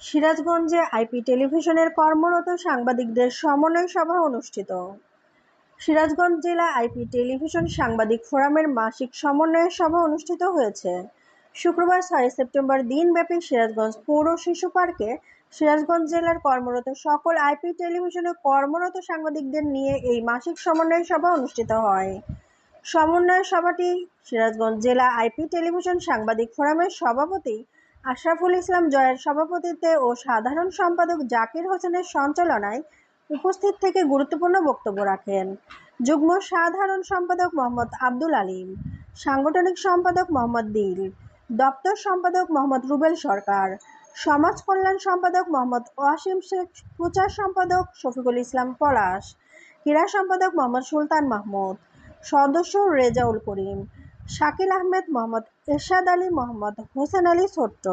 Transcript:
সিরাজগঞ্জে আইপি টেলিভিশনের কর্মরত সাংবাদিকদের সমন্বয় সভা অনুষ্ঠিত। সিরাজগঞ্জ জেলা আইপি টেলিভিশন সাংবাদিক ফোরামের মাসিক সমন্বয় সভা অনুষ্ঠিত হয়েছে। শুক্রবার ছয় সেপ্টেম্বর দিনব্যাপী সিরাজগঞ্জ পৌর শিশু পার্কে সিরাজগঞ্জ জেলার কর্মরত সকল আইপি টেলিভিশনে কর্মরত সাংবাদিকদের নিয়ে এই মাসিক সমন্বয় সভা অনুষ্ঠিত হয়। সমন্বয় সভাটি সিরাজগঞ্জ জেলা আইপি টেলিভিশন সাংবাদিক ফোরামের সভাপতি আশরাফুল ইসলাম জয়ের সভাপতিত্বে ও সাধারণ সম্পাদক জাকির হোসেনের সঞ্চালনায় উপস্থিত থেকে গুরুত্বপূর্ণ বক্তব্য রাখেন। যুগ্ম সাধারণ সম্পাদক মোহাম্মদ আব্দুল আলিম, সাংগঠনিক সম্পাদক মোহাম্মদ দিল, দপ্তর সম্পাদক মোহাম্মদ রুবেল সরকার, সমাজ কল্যাণ সম্পাদক মোহাম্মদ ওয়াসিম শেখ, প্রচার সম্পাদক শফিকুল ইসলাম পলাশ, ক্রীড়া সম্পাদক মোহাম্মদ সুলতান মাহমুদ, সদস্য রেজাউল করিম শাকিল আহমেদ মোহাম্মদ এরশাদ আলী মোহাম্মদ হোসেন আলী ছোট্ট।